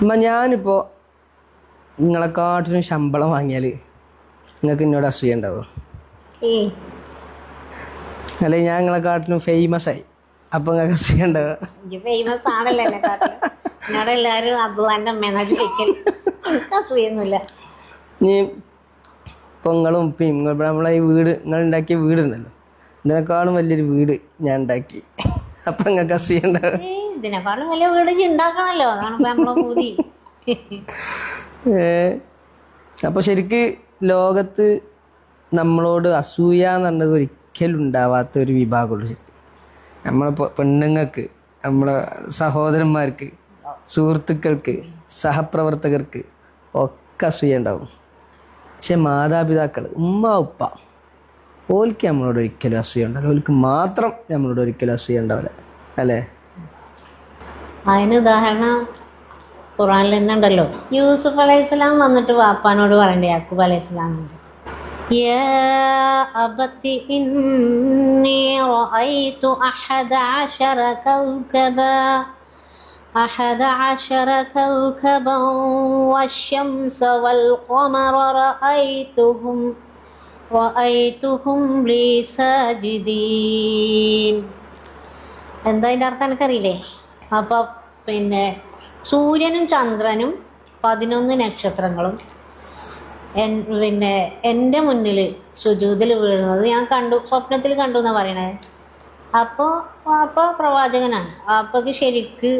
അമ്മ ഞാനിപ്പോൾ നിങ്ങളെക്കാട്ടിലും ശമ്പളം വാങ്ങിയാൽ നിങ്ങൾക്ക് എന്നോട് അസൂയ ഉണ്ടാവുമോ അല്ലെ ഞാൻ ഞാൻ നിങ്ങളെക്കാട്ടിലും ഫേമസ് ആയി. അപ്പൊ നിങ്ങൾക്ക് അസൂയ ഉണ്ടാവുക ഫേമസ് ആണല്ലോ എന്നെ കാട്ടിലും എന്നോട് എല്ലാവരും അബ്ദുള്ളാന്റെ അമ്മേന്നാ ചോദിക്കൽ എനിക്ക് അസൂയൊന്നുമില്ല. ഇനി ഇപ്പോൾ നിങ്ങളും ഉപ്പയും നമ്മളെ ഈ വീട് നിങ്ങൾ ഉണ്ടാക്കിയ വീടുണ്ടല്ലോ ഇതിനേക്കാളും വലിയൊരു വീട് ഞാൻ ഉണ്ടാക്കി. അപ്പം നിങ്ങൾക്ക് അസൂയ ഉണ്ടാവുക ഏയ്. ഇതിനെക്കാളും വലിയ വീട് ഉണ്ടാക്കണല്ലോ അതാണ് നമ്മളെ പൂതി. അപ്പോൾ ശരിക്ക് ലോകത്ത് നമ്മളോട് അസൂയ എന്ന് പറഞ്ഞത് ഒരിക്കലും ഉണ്ടാവാത്ത ഒരു വിഭാഗമുള്ളൂ ശരിക്കും. നമ്മളെ പെണ്ണുങ്ങൾക്ക് നമ്മളെ സഹോദരന്മാർക്ക് സുഹൃത്തുക്കൾക്ക് സഹപ്രവർത്തകർക്ക് ഒക്കെ അസൂയ ഉണ്ടാവും. പക്ഷെ മാതാപിതാക്കൾ ഉമ്മ ഉപ്പ ഓൽക്ക് നമ്മളോട് ഒരിക്കലും അസൂയ ഉണ്ടാവില്ല. ഓൽക്ക് മാത്രം നമ്മളോട് ഒരിക്കലും അസൂയ ഉണ്ടാവില്ല. അല്ലേ? അതിന് ഉദാഹരണം ഖുറാനിൽ തന്നെ ഉണ്ടല്ലോ യൂസുഫ് അലൈഹിസ്സലാം വന്നിട്ട് വാപ്പാനോട് പറയണ്ടേ യാക്കൂബ് അലൈഹിസ്സലാം يا أبت إني رأيت أحد عشر كوكبا أحد عشر كوكبا والشمس والقمر رأيتهم رأيتهم لي ساجدين എന്താ അതിൻ്റെ അർത്ഥം എനിക്കറിയില്ലേ അപ്പോൾ പിന്നെ സൂര്യനും ചന്ദ്രനും പതിനൊന്ന് നക്ഷത്രങ്ങളും. എൻ പിന്നെ എന്റെ മുന്നിൽ സുജൂതിൽ വീഴുന്നത് ഞാൻ കണ്ടു സ്വപ്നത്തിൽ കണ്ടു എന്നാണ് പറയണത് അപ്പോൾ അപ്പോൾ പ്രവാചകനാണ്. അപ്പോൾക്ക് ശരിക്ക്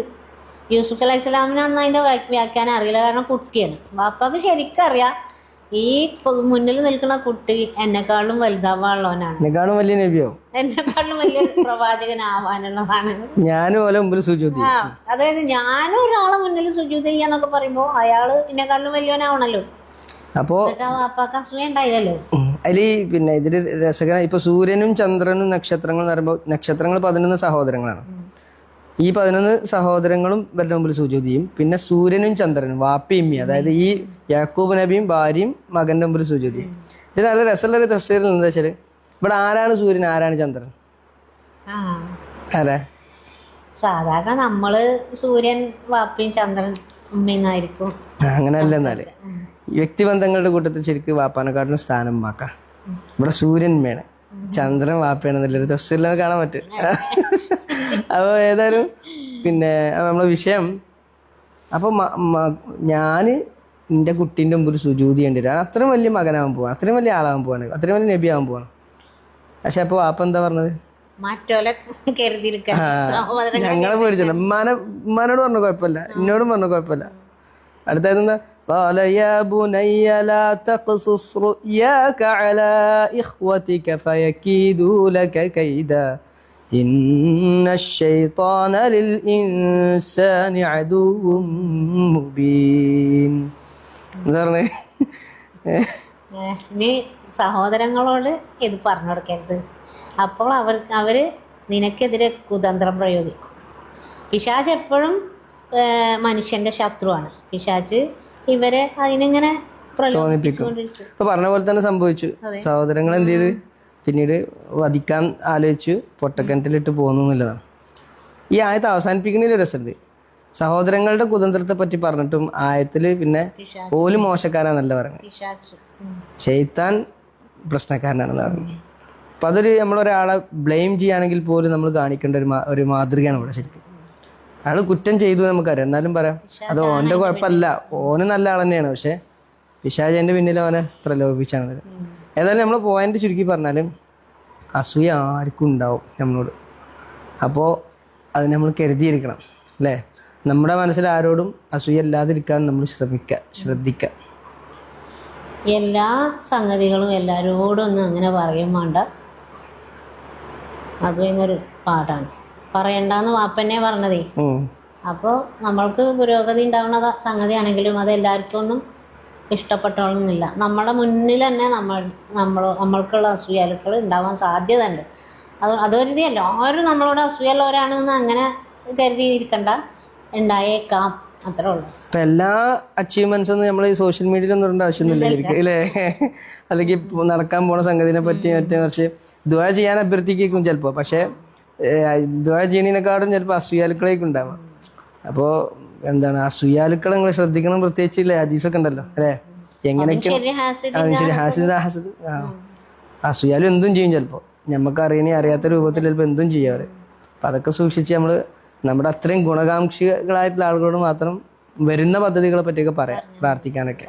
യൂസുഫ് അലൈഹി സ്വലാമിന് അന്ന് അതിന്റെ വ്യാഖ്യാനം അറിയില്ല. കാരണം കുട്ടിയാണ്. വാപ്പക്ക് ശരിക്കും അറിയാം ഈ മുന്നിൽ നിൽക്കുന്ന കുട്ടി എന്നെക്കാളും വലുതാവാനുള്ളവനാണ്. എന്നെക്കാളും വലിയ നബിയോ? എന്നെക്കാളും വലിയ പ്രവാചകനാവാനുള്ളതാണ്. ഞാനും പോലെ മുമ്പിൽ ആ അതായത് ഞാനും ഒരാളെ മുന്നിൽ സുജൂത് ചെയ്യാന്നൊക്കെ പറയുമ്പോ അയാൾ എന്നെക്കാളും വലിയവനാവണല്ലോ. അപ്പോ വാപ്പാക്ക് അസൂയ ഉണ്ടായില്ലല്ലോ. അതിൽ പിന്നെ ഇതിൽ രസകരം ഇപ്പൊ സൂര്യനും ചന്ദ്രനും നക്ഷത്രങ്ങൾ എന്ന് പറയുമ്പോൾ നക്ഷത്രങ്ങൾ പതിനൊന്ന് സഹോദരങ്ങളാണ്. ഈ പതിനൊന്ന് സഹോദരങ്ങളും ഇവരുടെ മുമ്പിൽ സുജൂതി ചെയ്യും പിന്നെ സൂര്യനും ചന്ദ്രനും വാപ്പിയും അതായത് ഈ യാക്കൂബ് നബിയും ഭാര്യയും മകന്റെ മുമ്പിൽ സുജൂതി ചെയ്യും ഇത് നല്ല രസമുള്ള ഒരു തഫ്സീറിൽ എന്താ വെച്ചാൽ ഇവിടെ ആരാണ് സൂര്യൻ ആരാണ് ചന്ദ്രൻ? അതെ ആരാ? സാധാരണ നമ്മൾ സൂര്യൻ വാപ്പിയും ചന്ദ്രൻ ഉമ്മയെന്നായിരിക്കും അങ്ങനെയല്ല എന്നാൽ. വ്യക്തിബന്ധങ്ങളുടെ കൂട്ടത്തിൽ ശരിക്കും വാപ്പാനെക്കാട്ടിലും സ്ഥാനം വാക്കാം ഇവിടെ സൂര്യൻ മേണ്. ചന്ദ്രൻ വാപ്പയാണെന്നുള്ളൊരു തഫ്സീറിൽ കാണാൻ പറ്റും. അപ്പോൾ ഏതായാലും പിന്നെ അത് നമ്മളെ വിഷയം അപ്പോൾ ഞാൻ എൻ്റെ കുട്ടീൻ്റെ മുമ്പിൽ സുജൂതി ചെയ്യേണ്ടി വരും അത്രയും വലിയ മകനാവാൻ പോവാണ് അത്രയും വലിയ ആളാവാൻ പോവാണ് അത്രയും വലിയ നബി ആവാൻ പോവാണ് പക്ഷെ അപ്പോൾ വാപ്പ എന്താ പറഞ്ഞത് മറ്റോലെ കരുതിയിരിക്കാൻ സഹോദരൻ ഞങ്ങളെ പേടിച്ചില്ല ഉമ്മാനെ ഉമ്മാനോട് പറഞ്ഞു കുഴപ്പമില്ല എന്നോടും പറഞ്ഞു കുഴപ്പമില്ല അടുത്തായിരുന്ന قال يا بني لا تقصص رؤياك على إخوتك فيكيدوا لك كيدا إن الشيطان للإنسان عدو مبين എന്താ പറഞ്ഞേ ഏ, നീ സഹോദരങ്ങളോട് ഇത് പറഞ്ഞു കൊടുക്കരുത് അപ്പോൾ അവർ അവര് നിനക്കെതിരെ കുതന്ത്രം പ്രയോഗിക്കും പിശാച് എപ്പോഴും ഏ, മനുഷ്യന്റെ ശത്രുവാണ് പിശാച് ഇവരെ അതിനിങ്ങനെ പ്രലോഭിപ്പിച്ചുകൊണ്ടിരിക്കും ഇപ്പൊ പറഞ്ഞ പോലെ തന്നെ സംഭവിച്ചു സഹോദരങ്ങൾ എന്ത് ചെയ്ത് പിന്നീട് വധിക്കാൻ ആലോചിച്ച് പൊട്ടക്കിണറ്റിലിട്ട് പോകുന്നു എന്നുള്ളതാണ്. ഈ ആയത്ത് അവസാനിപ്പിക്കുന്നതിൽ രസമുണ്ട്. സഹോദരങ്ങളുടെ കുതന്ത്രത്തെ പറ്റി പറഞ്ഞിട്ടും ആയത്തിൽ പിന്നെ പോലും മോശക്കാരാന്നല്ല പറഞ്ഞത് ചെയ്ത്താൻ. പ്രശ്നക്കാരനാണെന്ന് പറഞ്ഞു അപ്പൊ അതൊരു നമ്മളൊരാളെ ബ്ലെയിം ചെയ്യുകയാണെങ്കിൽ പോലും നമ്മൾ കാണിക്കേണ്ട ഒരു ഒരു മാതൃകയാണ് ഇവിടെ ശരിക്കും. അയാൾ കുറ്റം ചെയ്തു നമുക്കറിയാം. എന്നാലും പറയാം അത് ഓന്റെ കുഴപ്പമല്ല. ഓന് നല്ല ആൾ തന്നെയാണ്. പക്ഷേ പിശാചന്റെ പിന്നിൽ അവനെ പ്രലോഭിപ്പിച്ചാണ്. ഏതായാലും നമ്മൾ പോയിന്റ് ചുരുക്കി പറഞ്ഞാലും അസൂയ ആർക്കും ഉണ്ടാവും നമ്മളോട്. അപ്പോൾ അത് നമ്മൾ കരുതിയിരിക്കണം അല്ലേ? നമ്മുടെ മനസ്സിൽ ആരോടും അസൂയ ഇല്ലാതിരിക്കാൻ നമ്മൾ ശ്രമിക്കുക ശ്രദ്ധിക്കുക എല്ലാ സംഗതികളും എല്ലാവരോടും ഒന്നും അങ്ങനെ പറയും വേണ്ട. അത് ഒരു പാടാണ്. പറയണ്ടെന്ന് വാപ്പന്നെ പറഞ്ഞതേ. അപ്പോൾ നമ്മൾക്ക് പുരോഗതി ഉണ്ടാവുന്ന സംഗതിയാണെങ്കിലും അത് എല്ലാവർക്കും ഒന്നും ഇഷ്ടപ്പെട്ടോളുന്നില്ല നമ്മുടെ മുന്നിൽ തന്നെ നമ്മൾ നമ്മൾ നമ്മൾക്കുള്ള അസൂയാലുക്കൾ ഉണ്ടാവാൻ സാധ്യത ഉണ്ട് അത് അതുകരുതി എല്ലാവരും നമ്മളോട് അസൂയുള്ളവരാണെന്ന് അങ്ങനെ കരുതിയിരിക്കണ്ട. ഉണ്ടായേക്കാം. അത്രേ ഉള്ളൂ. ഇപ്പൊ എല്ലാ അച്ചീവ്മെന്റ്സ് ഒന്നും നമ്മൾ ഈ സോഷ്യൽ മീഡിയയിൽ ഒന്നും ഇടേണ്ട ആവശ്യമൊന്നുമില്ല അല്ലേ? അല്ലെങ്കിൽ നടക്കാൻ പോണ സംഗതിനെ പറ്റി മറ്റേ കുറച്ച് ദ്വാ ചെയ്യാൻ അഭ്യർത്ഥിക്കും ചിലപ്പോൾ പക്ഷേ ദ്വാ ചെയ്യണേനെക്കാളും ചിലപ്പോൾ അസൂയാലുക്കളേക്കും ഉണ്ടാവാം. അപ്പോൾ എന്താണ് ആ സുയാലുക്കൾ നിങ്ങൾ ശ്രദ്ധിക്കണം പ്രത്യേകിച്ച് ഇല്ലേ ഹദീസൊക്കെ ഉണ്ടല്ലോ അല്ലേ? എങ്ങനെയൊക്കെ ശരി ഹാസിദ് ആ, സുയാലും ഹാസിദ് ആ എന്തും ചെയ്യും ചിലപ്പോൾ നമുക്ക് അറിയണേ അറിയാത്ത രൂപത്തിൽ ചിലപ്പോൾ എന്തും ചെയ്യാറ് അപ്പൊ അപ്പം അതൊക്കെ സൂക്ഷിച്ച് നമ്മൾ നമ്മുടെ അത്രയും ഗുണകാംക്ഷികളായിട്ടുള്ള ആളുകളോട് മാത്രം വരുന്ന പദ്ധതികളെ പറ്റിയൊക്കെ പറയാം. പ്രാർത്ഥിക്കാനൊക്കെ.